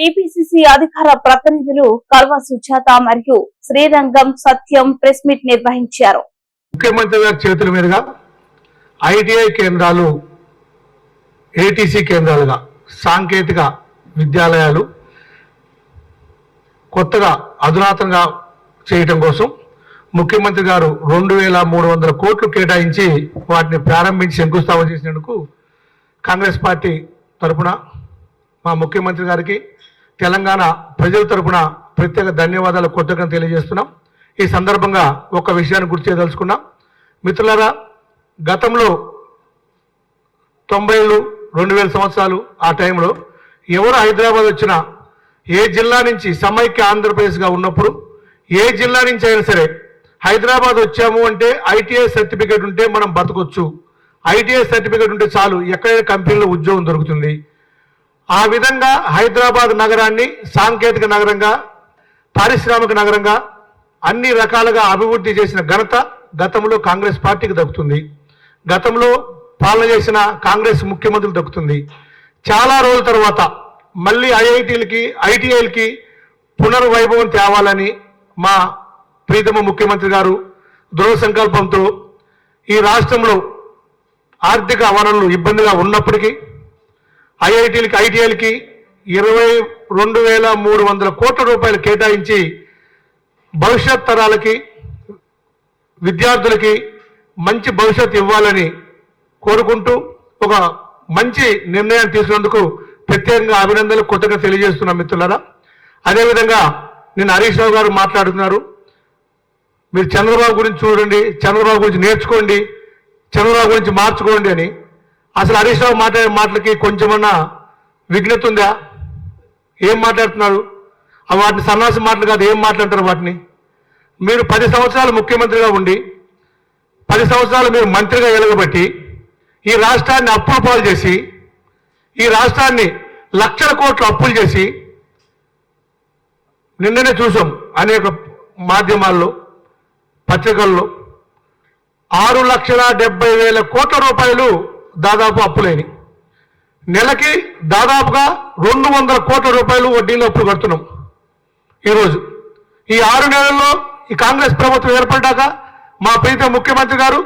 TPCC అధికార ప్రతినిధులు కల్వ సుజాత మరియు శ్రీరంగం సత్యం ప్రెస్ మీట్ నిర్వహించారు. ముఖ్యమంత్రి గారి చేతుల మీదుగా ఐటీఐ కేంద్రాలు ఏటీసీ కేంద్రాలుగా సాంకేతిక విద్యాలయాలు కొత్తగా అధునాతనంగా చేయటం కోసం ముఖ్యమంత్రి గారు రెండు వేల మూడు వందల కోట్లు కేటాయించి వాటిని ప్రారంభించి శంకుస్థాపన చేసినందుకు కాంగ్రెస్ పార్టీ తరపున మా ముఖ్యమంత్రి గారికి తెలంగాణ ప్రజల తరపున ప్రత్యేక ధన్యవాదాలు కొత్తగా తెలియజేస్తున్నాం. ఈ సందర్భంగా ఒక విషయాన్ని గుర్తు చేయదలుచుకున్నాం. మిత్రులారా గతంలో తొంభైలు రెండు వేల సంవత్సరాలు ఆ టైంలో ఎవరు హైదరాబాద్ వచ్చినా ఏ జిల్లా నుంచి సమైక్య ఆంధ్రప్రదేశ్గా ఉన్నప్పుడు ఏ జిల్లా నుంచి అయినా సరే హైదరాబాద్ వచ్చాము అంటే ఐటీఐ సర్టిఫికేట్ ఉంటే మనం బతకొచ్చు. ఐటీఐ సర్టిఫికేట్ ఉంటే చాలు ఎక్కడైనా కంపెనీలో ఉద్యోగం దొరుకుతుంది. ఆ విధంగా హైదరాబాద్ నగరాన్ని సాంకేతిక నగరంగా పారిశ్రామిక నగరంగా అన్ని రకాలుగా అభివృద్ధి చేసిన ఘనత గతంలో కాంగ్రెస్ పార్టీకి దక్కుతుంది. గతంలో పాలన చేసిన కాంగ్రెస్ ముఖ్యమంత్రులు దక్కుతుంది. చాలా రోజుల తర్వాత మళ్ళీ ఐఐటీలకి ఐటీఐలకి పునర్వైభవం తేవాలని మా ప్రీతమ ముఖ్యమంత్రి గారు దృఢ సంకల్పంతో ఈ రాష్ట్రంలో ఆర్థిక వనరులు ఇబ్బందిగా ఉన్నప్పటికీ ఐఐటీలకి ఐటీఐలకి ఇరవై రెండు వేల మూడు వందల కోట్ల రూపాయలు కేటాయించి భవిష్యత్ తరాలకి విద్యార్థులకి మంచి భవిష్యత్తు ఇవ్వాలని కోరుకుంటూ ఒక మంచి నిర్ణయాన్ని తీసుకున్నందుకు ప్రత్యేకంగా అభినందనలు కొత్తగా తెలియజేస్తున్నాం మిత్రులారా. అదేవిధంగా నేను హరీష్ రావు గారు మాట్లాడుతున్నారు. మీరు చంద్రబాబు గురించి చూడండి చంద్రబాబు గురించి నేర్చుకోండి చంద్రబాబు గురించి మార్చుకోండి అని. అసలు హరీష్ రావు మాట్లాడే మాటలకి కొంచెమన్నా విఘ్నత ఉందా? ఏం మాట్లాడుతున్నారు? వాటిని సన్నాసి మాటలు కాదు ఏం మాట్లాడతారు వాటిని? మీరు పది సంవత్సరాలు ముఖ్యమంత్రిగా ఉండి పది సంవత్సరాలు మీరు మంత్రిగా ఎలగబట్టి ఈ రాష్ట్రాన్ని అప్పులు పాలు చేసి ఈ రాష్ట్రాన్ని లక్షల కోట్లు అప్పులు చేసి నిన్ననే చూసాం అనేక మాధ్యమాల్లో పత్రికల్లో ఆరు లక్షల డెబ్బై వేల కోట్ల రూపాయలు దాదాపు అప్పులేని. నెలకి దాదాపుగా రెండు వందల కోట్ల రూపాయలు వడ్డీలు అప్పులు కడుతున్నాం. ఈరోజు. ఈ ఆరు నెలల్లో ఈ కాంగ్రెస్ ప్రభుత్వం ఏర్పడ్డాక మా ప్రీత ముఖ్యమంత్రి గారు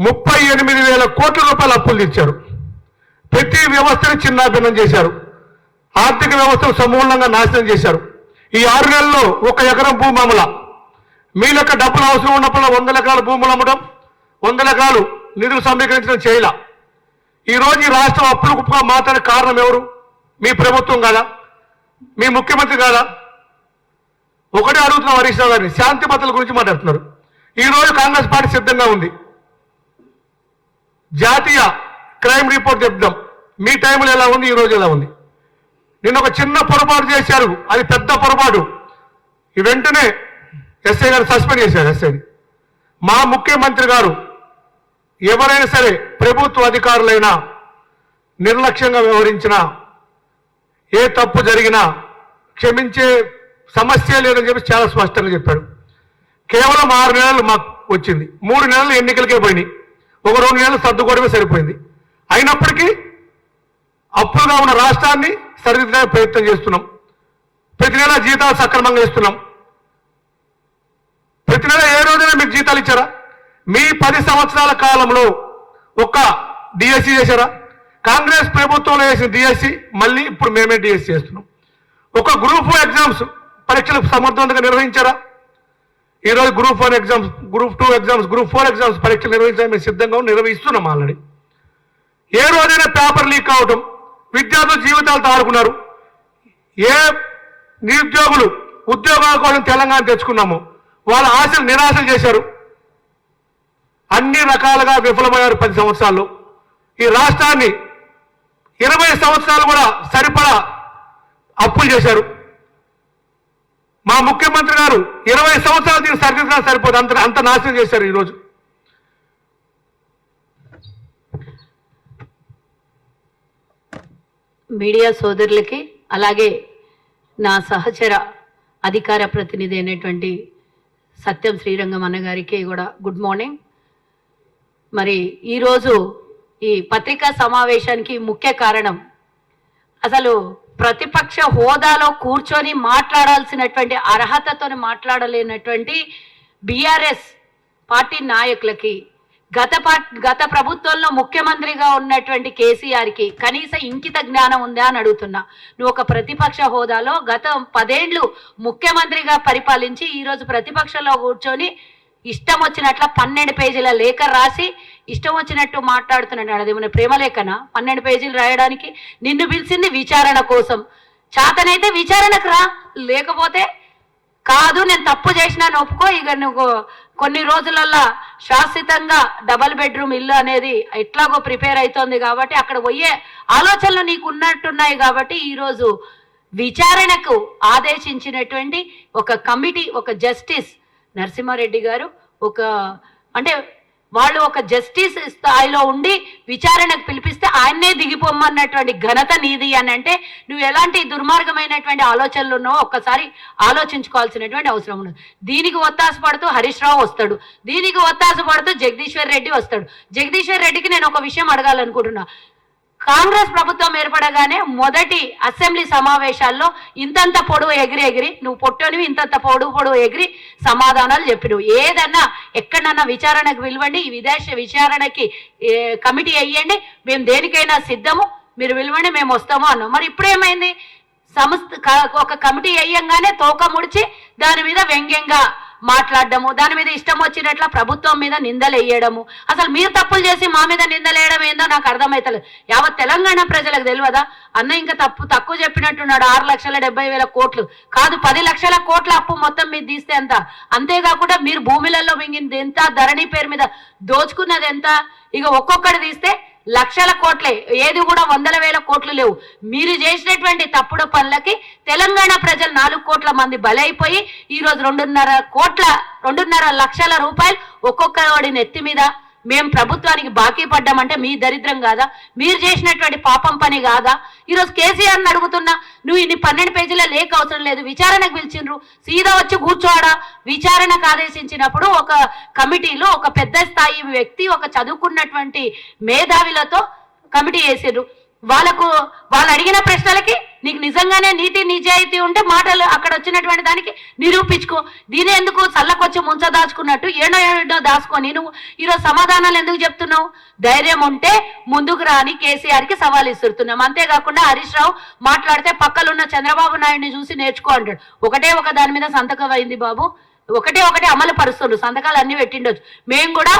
ముప్పై ఎనిమిది వేల కోట్ల రూపాయల అప్పులు తెచ్చారు ప్రతి వ్యవస్థని చిన్నాభిన్నం చేశారు. ఆర్థిక వ్యవస్థను సమూలంగా నాశనం చేశారు. ఈ ఆరు నెలల్లో ఒక ఎకరం భూమి అమల. మీ లెక్క డబ్బులు అవసరం ఉన్నప్పుడు వందల ఎకరాల భూములు అమ్మడం వందల ఎకరాలు నిధులు సమీకరించడం చేయలే. ఈ రోజు ఈ రాష్ట్రం అప్పులు కుప్పగా మాట్లాడే కారణం ఎవరు? మీ ప్రభుత్వం కాదా? మీ ముఖ్యమంత్రి కాదా? ఒకటే అడుగుతున్నా హరీష్ రావు గారిని శాంతి భద్రతల గురించి మాట్లాడుతున్నారు. ఈ రోజు కాంగ్రెస్ పార్టీ సిద్ధంగా ఉంది. జాతీయ క్రైమ్ రిపోర్ట్ చెప్దాం. మీ టైంలో ఎలా ఉంది? ఈ రోజు ఎలా ఉంది? నిన్న ఒక చిన్న పొరపాటు చేశారు. అది పెద్ద పొరపాటు. ఈ వెంటనే ఎస్ఐ గారు సస్పెండ్ చేశారు ఎస్ఐని. మా ముఖ్యమంత్రి గారు ఎవరైనా సరే ప్రభుత్వ అధికారులైనా నిర్లక్ష్యంగా వ్యవహరించినా ఏ తప్పు జరిగినా క్షమించే సమస్య లేదని చెప్పి చాలా స్పష్టంగా చెప్పాడు. కేవలం ఆరు నెలలు మాకు వచ్చింది. మూడు నెలలు ఎన్నికలకే పోయినాయి. ఒక రెండు నెలలు సర్దుకోవడమే సరిపోయింది. అయినప్పటికీ అప్పులుగా ఉన్న రాష్ట్రాన్ని సరిదిద్దే ప్రయత్నం చేస్తున్నాం. ప్రతి నెల జీతాలు సక్రమంగా ఇస్తున్నాం. ప్రతి నెల ఏ రోజైనా మీకు జీతాలు ఇచ్చారా? మీ పది సంవత్సరాల కాలంలో ఒక్క డిఎస్సి చేశారా? కాంగ్రెస్ ప్రభుత్వంలో చేసిన డిఎస్సి మళ్ళీ ఇప్పుడు మేమే డిఎస్సి చేస్తున్నాం. ఒక గ్రూప్ ఫోర్ ఎగ్జామ్స్ పరీక్షలు సమర్థవంతంగా నిర్వహించారా? ఈరోజు group one exams group two exams group four exams పరీక్షలు నిర్వహించడానికి మేము సిద్ధంగా నిర్వహిస్తున్నాం ఆల్రెడీ. ఏ రోజైనా పేపర్ లీక్ అవటం విద్యార్థుల జీవితాలతో ఆడుకున్నారు ఏ నిరుద్యోగులు ఉద్యోగాల కోసం తెలంగాణ తెచ్చుకున్నాము వాళ్ళ ఆశలు నిరాశలు చేశారు. అన్ని రకాలుగా విఫలమయ్యారు పది సంవత్సరాల్లో ఈ రాష్ట్రాన్ని ఇరవై సంవత్సరాలు కూడా సరిపడా అప్పులు చేశారు. మా ముఖ్యమంత్రి గారు ఇరవై సంవత్సరాలు దీన్ని సరిదిద్దా సరిపోదు. అంత అంత నాశనం చేశారు ఈరోజు. మీడియా సోదరులకి అలాగే నా సహచర అధికార ప్రతినిధి అయినటువంటి సత్యం శ్రీరంగం అన్నగారికి కూడా గుడ్ మార్నింగ్. మరి ఈరోజు ఈ పత్రికా సమావేశానికి ముఖ్య కారణం. అసలు ప్రతిపక్ష హోదాలో కూర్చొని మాట్లాడాల్సినటువంటి అర్హతతో మాట్లాడలేనటువంటి బీఆర్ఎస్ పార్టీ నాయకులకి గత పా- గత ప్రభుత్వంలో ముఖ్యమంత్రిగా ఉన్నటువంటి కేసీఆర్కి కనీస ఇంకిత జ్ఞానం ఉందా అని అడుగుతున్నా. నువ్వు ఒక ప్రతిపక్ష హోదాలో గత పదేండ్లు ముఖ్యమంత్రిగా పరిపాలించి ఈరోజు ప్రతిపక్షంలో కూర్చొని ఇష్టం వచ్చినట్ల పన్నెండు పేజీల లేఖ రాసి ఇష్టం వచ్చినట్టు మాట్లాడుతున్నాడు అది మన ప్రేమలేఖన పన్నెండు పేజీలు రాయడానికి నిన్ను పిలిచింది విచారణ కోసం. చాతనైతే విచారణకు రా. లేకపోతే కాదు నేను తప్పు చేసినాను ఒప్పుకో ఇక నువ్వు కొన్ని రోజులల్లా శాశ్వతంగా డబల్ బెడ్రూమ్ ఇల్లు అనేది ఎట్లాగో ప్రిపేర్ అవుతోంది కాబట్టి అక్కడ పోయే ఆలోచనలు నీకు ఉన్నట్టున్నాయి కాబట్టి ఈరోజు విచారణకు ఆదేశించినటువంటి ఒక కమిటీ ఒక జస్టిస్ నరసింహారెడ్డి గారు ఒక అంటే వాళ్ళు ఒక జస్టిస్ స్థాయిలో ఉండి విచారణకు పిలిపిస్తే ఆయన్నే దిగిపోమన్నటువంటి ఘనత నీది అని అంటే నువ్వు ఎలాంటి దుర్మార్గమైనటువంటి ఆలోచనలు ఉన్నావో ఒక్కసారి ఆలోచించుకోవాల్సినటువంటి అవసరం ఉన్నది. దీనికి ఒత్తాస పడుతూ హరీష్ రావు వస్తాడు. దీనికి ఒత్తాస పడుతూ జగదీశ్వర్ రెడ్డి వస్తాడు. జగదీశ్వర్ రెడ్డికి నేను ఒక విషయం అడగాలనుకుంటున్నా. కాంగ్రెస్ ప్రభుత్వం ఏర్పడగానే మొదటి అసెంబ్లీ సమావేశాల్లో ఇంతంత పొడవు ఎగిరి ఎగిరి నువ్వు పొట్టనివి ఇంతంత పొడవు పొడవు ఎగిరి సమాధానాలు చెప్పినవు ఏదన్నా ఎక్కడన్నా విచారణకు పిలవండి ఈ విదేశ విచారణకి కమిటీ అయ్యండి మేము దేనికైనా సిద్ధము మీరు పిలవండి మేము వస్తాము అన్నాం. మరి ఇప్పుడేమైంది? సంస్థ ఒక కమిటీ అయ్యంగానే తోక ముడిచి దాని మీద వ్యంగ్యంగా మాట్లాడడము దాని మీద ఇష్టం వచ్చినట్ల ప్రభుత్వం మీద నిందలు వేయడము అసలు మీరు తప్పులు చేసి మా మీద నిందలు వేయడం ఏందో నాకు అర్థమవుతలేదు యావత్ తెలంగాణ ప్రజలకు తెలియదా? అన్న ఇంకా తప్పు తక్కువ చెప్పినట్టున్నాడు. ఆరు లక్షల డెబ్బై వేల కోట్లు. కాదు పది లక్షల కోట్ల అప్పు మొత్తం మీరు తీస్తే ఎంత? అంతేకాకుండా మీరు భూమిలలో మింగింది ఎంత? ధరణి పేరు మీద దోచుకున్నది ఎంత? ఇక ఒక్కొక్కటి తీస్తే లక్షల కోట్లే ఏది కూడా వందల వేల కోట్లు లేవు. మీరు చేసినటువంటి తప్పుడు పనులకి తెలంగాణ ప్రజలు నాలుగు కోట్ల మంది బలైపోయి ఈరోజు రెండున్నర కోట్ల రెండున్నర లక్షల రూపాయలు ఒక్కొక్క వాడి నెత్తి మీద మేము ప్రభుత్వానికి బాకీ పడ్డామంటే మీ దరిద్రం కాదా? మీరు చేసినటువంటి పాపం పని కాదా? ఈరోజు కేసీఆర్ని అడుగుతున్నా నువ్వు ఇన్ని పన్నెండు పేజీల లేఖ అవసరం లేదు విచారణకు పిలిచిండ్రు. సీదా వచ్చి కూర్చోడా? విచారణకు ఆదేశించినప్పుడు ఒక కమిటీలో ఒక పెద్ద స్థాయి వ్యక్తి ఒక చదువుకున్నటువంటి మేధావిలతో కమిటీ వేసిండ్రు. వాళ్ళకు వాళ్ళు అడిగిన ప్రశ్నలకి నీకు నిజంగానే నీతి నిజాయితీ ఉంటే మాటలు అక్కడ వచ్చినటువంటి దానికి నిరూపించుకో. దీని ఎందుకు చల్లకొచ్చి ముంచ దాచుకున్నట్టు ఏడో ఏడో దాచుకొని నువ్వు ఈరోజు సమాధానాలు ఎందుకు చెప్తున్నావు? ధైర్యం ఉంటే ముందుకు రాని కేసీఆర్కి సవాల్ ఇస్తున్నాం అంతేకాకుండా హరీష్ రావు మాట్లాడితే పక్కలున్న చంద్రబాబు నాయుడిని చూసి నేర్చుకో అంటాడు. ఒకటే ఒక దాని మీద సంతకం అయింది బాబు. ఒకటే ఒకటే అమలు పరుస్తుండ్రు. సంతకాలు అన్ని పెట్టిండొచ్చు. మేము కూడా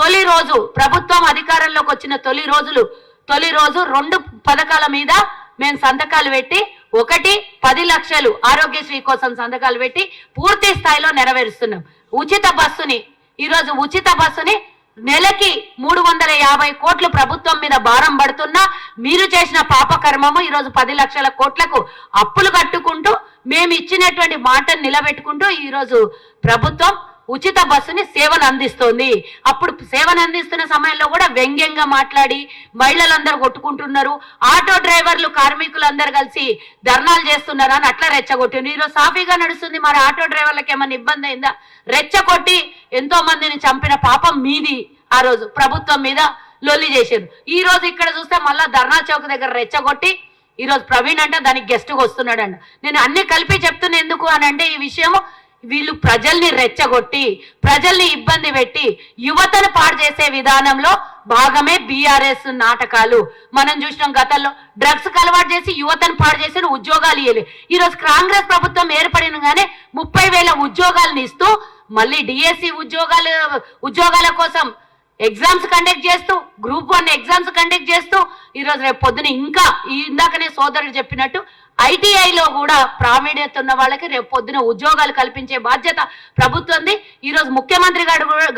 తొలి రోజు ప్రభుత్వం అధికారంలోకి వచ్చిన తొలి రోజులు తొలి రోజు రెండు పథకాల మీద మేము సంతకాలు పెట్టి ఒకటి పది లక్షలు ఆరోగ్యశ్రీ కోసం సంతకాలు పెట్టి పూర్తి స్థాయిలో నెరవేరుస్తున్నాం. ఉచిత బస్సుని ఈరోజు ఉచిత బస్సుని నెలకి మూడు వందల యాభై కోట్లు ప్రభుత్వం మీద భారం పడుతున్నా మీరు చేసిన పాపకర్మము ఈరోజు పది లక్షల కోట్లకు అప్పులు కట్టుకుంటూ మేము ఇచ్చినటువంటి మాటను నిలబెట్టుకుంటూ ఈరోజు ప్రభుత్వం ఉచిత బస్సుని సేవను అందిస్తోంది అప్పుడు సేవను అందిస్తున్న సమయంలో కూడా వ్యంగ్యంగా మాట్లాడి మహిళలందరూ కొట్టుకుంటున్నారు. ఆటో డ్రైవర్లు కార్మికులందరూ కలిసి ధర్నాలు చేస్తున్నారు అని అట్లా రెచ్చగొట్టింది ఈరోజు సాఫీగా నడుస్తుంది. మరి ఆటో డ్రైవర్లకు ఏమైనా ఇబ్బంది అయిందా? రెచ్చగొట్టి ఎంతో మందిని చంపిన పాపం మీది ఆ రోజు. ప్రభుత్వం మీద లొల్లి చేశారు ఈ రోజు ఇక్కడ చూస్తే మళ్ళా ధర్నా చౌక్ దగ్గర రెచ్చగొట్టి ఈ రోజు ప్రవీణ్ అంటే దానికి గెస్ట్ వస్తున్నాడంట. నేను అన్ని కలిపి చెప్తున్నా ఎందుకు అని అంటే ఈ విషయము వీళ్ళు ప్రజల్ని రెచ్చగొట్టి ప్రజల్ని ఇబ్బంది పెట్టి యువతను పాడు చేసే విధానంలో భాగమే బీఆర్ఎస్ నాటకాలు. మనం చూసినాం గతంలో డ్రగ్స్ అలవాటు చేసి యువతను పాడు చేసిన ఉద్యోగాలు ఇవ్వలే ఈరోజు కాంగ్రెస్ ప్రభుత్వం ఏర్పడినగానే ముప్పై వేల ఉద్యోగాలను ఇస్తూ మళ్ళీ డిఎస్సి ఉద్యోగాలు ఉద్యోగాల కోసం ఎగ్జామ్స్ కండక్ట్ చేస్తూ గ్రూప్ వన్ ఎగ్జామ్స్ కండక్ట్ చేస్తూ ఈరోజు రేపు పొద్దున ఇంకా ఇందాకనే సోదరుడు చెప్పినట్టు ఐటీఐలో కూడా ప్రావీణ్యత ఉన్న వాళ్ళకి రేపు పొద్దున ఉద్యోగాలు కల్పించే బాధ్యత ప్రభుత్వంది. ఈరోజు ముఖ్యమంత్రి గారు కూడా-